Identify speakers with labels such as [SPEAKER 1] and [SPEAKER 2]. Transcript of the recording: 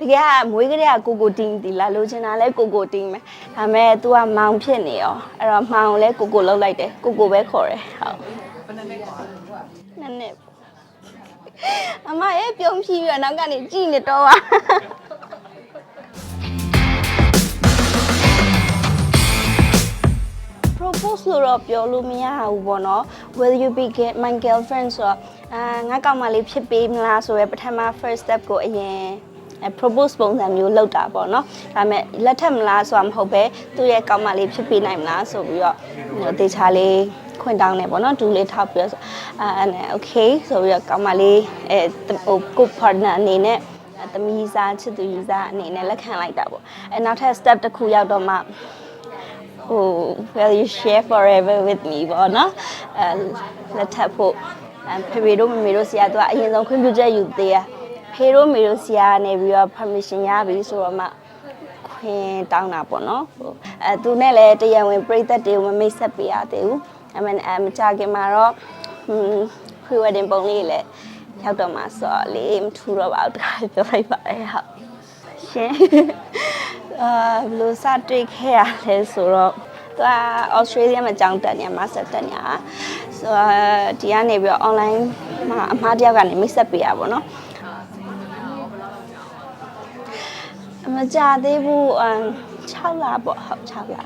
[SPEAKER 1] တကယ်ကမွေးကလေးကကိုကိုတင်းတီလာလိုချင်တာလဲကိုကိုတင်းပဲဒါပေမဲ့ तू ကမောင်ဖြစ်နေရောအဲ့တော့မောင်ကိုလဲကိုကိုလှုပ်လိုက်တယ်ကိုကိုပဲခေါ်တယ်ဟုတ်ဘယ်နှစ်နှစ်ခေါ်လဲနှစ်နှစ်အမရဲ့ပြုံးဖြီးပြီးတော့နောက်ကနေကြည့်နေတော့ပါ propose လို့တော့ပြောလို့မရဘူးပေါ့နော် will you be get my girlfriend ဆိုတော့အာငါကောင်မလေးဖြစ်ပေးမလားဆိုရယ်ပထမ first step ကိုအရင်အဲ propose ပုံစံမျိုးလုပ်တာပေါ့နော်ဒါပေမဲ့လက်ထက်မလားဆိုတာမဟုတ်ပဲသူ့ရဲ့ကောင်မလေးဖြစ်ပေးနိုင်မလားဆိုပြီးတော့ဟိုတေချာလေးခွင့်တောင်းနေပေါ့နော်ဒူလေးထောက်ပြီးတော့အာအဲ့နဲ့ okay ဆိုပြီးတော့ကောင်မလေးအဲဟိုကို partner အနေနဲ့သမီးစားချစ်သူကြီးစားအနေနဲ့လက်ခံလိုက်တာပေါ့အဲနောက်ထပ် step တစ်ခုရောက်တော့မှဟို will you share forever with me ပေါ့နော်အဲလက်ထပ်ဖို့အဲဖေဖေတို့မမေတို့ဆရာတို့ကအရင်ဆုံးခွင့်ပြုချက်ယူသေးရ ဖေတို့မေတို့ဆရာကနေပြီးတော့ permission ရပြီဆိုတော့မှခွင့်တောင်းတာပေါ့နော်ဟိုအဲသူနဲ့လည်းတရားဝင်ပြိသက်တွေကိုမမိတ်ဆက်ပေးရသေးဘူးအမှန်အဲမကြခင်မှာတော့ဟွန်း pre wedding ပုံလေးလည်းရောက်တော့မှာဆိုတော့လေမထူတော့ပါဘူးတခါပြောလိုက်ပါတယ်ဟုတ်ရှင်အာဘယ်လို့စတွေ့ခဲ့ရလဲဆိုတော့သူကဩစတြေးလျမှာကျောင်းတက်နေမှာဆက်တက်နေတာဆိုတော့ဒီကနေပြီးတော့ online မှာအမှားတယောက်ကနေမိတ်ဆက်ပေးရပါတော့ အမကြသေးဘူးအမ်6လပေါ့ဟုတ်6လ